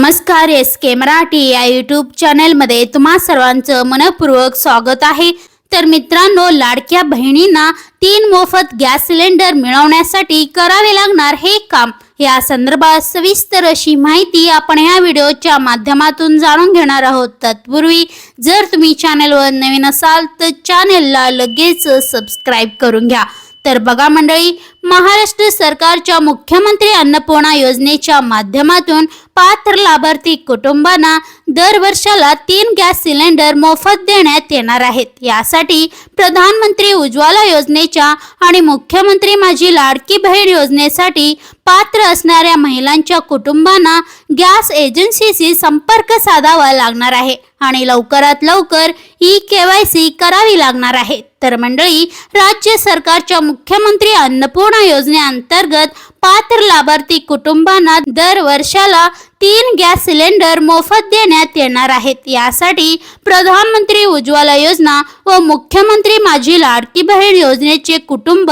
नमस्कार एस के मराठी या यूट्यूब चॅनलमध्ये तुम्हा सर्वांचं मनपूर्वक स्वागत आहे. तर मित्रांनो लाडक्या बहिणींना तीन मोफत गॅस सिलेंडर मिळवण्यासाठी करावे लागणार हे काम. या संदर्भात सविस्तर अशी माहिती आपण या व्हिडिओच्या माध्यमातून जाणून घेणार आहोत. तत्पूर्वी जर तुम्ही चॅनलवर नवीन असाल तर चॅनेलला लगेच सबस्क्राईब करून घ्या. तर बघा मंडळी महाराष्ट्र सरकारच्या मुख्यमंत्री अन्नपूर्णा योजनेच्या माध्यमातून पात्र लाभार्थी कुटुंबांना दर वर्षाला तीन गॅस सिलेंडर मोफत देण्यात येणार आहेत. यासाठी प्रधानमंत्री उज्ज्वला योजनेच्या आणि मुख्यमंत्री माझी लाडकी बहीण योजनेसाठी पात्र असणाऱ्या महिलांच्या कुटुंबांना गॅस एजन्सीशी संपर्क साधावा लागणार आहे आणि लवकरात लवकर ई के वाय सी करावी लागणार आहे. तर मंडळी राज्य सरकारच्या मुख्यमंत्री अन्नपूर्णा योजनेअंतर्गत पात्र लाभार्थी कुटुंबांना दर वर्षाला तीन गॅस सिलेंडर मोफत देण्यात येणार आहेत. यासाठी प्रधानमंत्री उज्ज्वला योजना व मुख्यमंत्री माझी लाडकी बहीण योजनेचे कुटुंब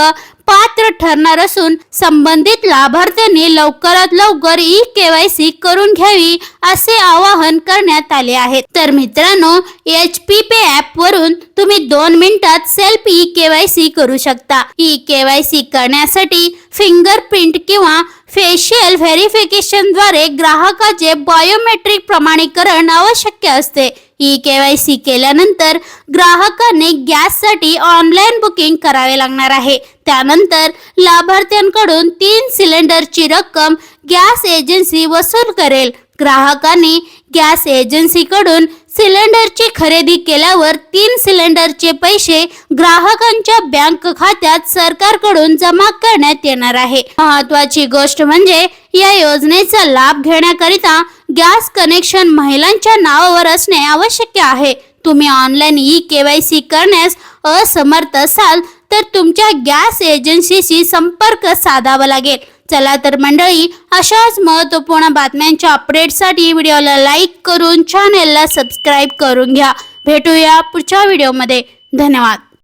पात्र ठरणार असून संबंधित लाभार्थ्यांनी लवकरात लवकर ई केवायसी करून घ्यावी असे आवाहन करण्यात आले आहे. तर मित्रांनो एच पी पे ऍप वरून तुम्ही दोन मिनिटात सेल्फ ई केवायसी करू शकता. ई केवायसी करण्यासाठी फिंगरप्रिंट किंवा फेशियल व्हेरिफिकेशनद्वारे ग्राहकाचे बायोमेट्रिक प्रमाणीकरण आवश्यक असते. ई केवायसी केल्यानंतर ग्राहकाने गॅससाठी ऑनलाईन बुकिंग करावे लागणार आहे. त्यानंतर लाभार्थ्यांकडून तीन सिलेंडरची रक्कम गॅस एजन्सी वसूल करेल. ग्राहकाने गॅस एजन्सीकडून सिलेंडरची खरेदी केल्यावर तीन सिलेंडरचे पैसे ग्राहकांच्या बँक खात्यात सरकारकडून जमा करण्यात येणार आहे. महत्वाची गोष्ट म्हणजे या योजनेचा लाभ घेण्याकरिता गॅस कनेक्शन महिलांच्या नावावर असणे आवश्यक आहे. तुम्ही ऑनलाईन ई केवायसी करण्यास असमर्थ असाल तर तुमच्या गॅस एजन्सीशी संपर्क साधावा लागेल. चला तर मंडळी अशाच महत्त्वपूर्ण बातम्यांच्या अपडेटसाठी व्हिडिओला लाईक करून चॅनेलला सबस्क्राईब करून घ्या. भेटूया पुढच्या व्हिडिओमध्ये. धन्यवाद.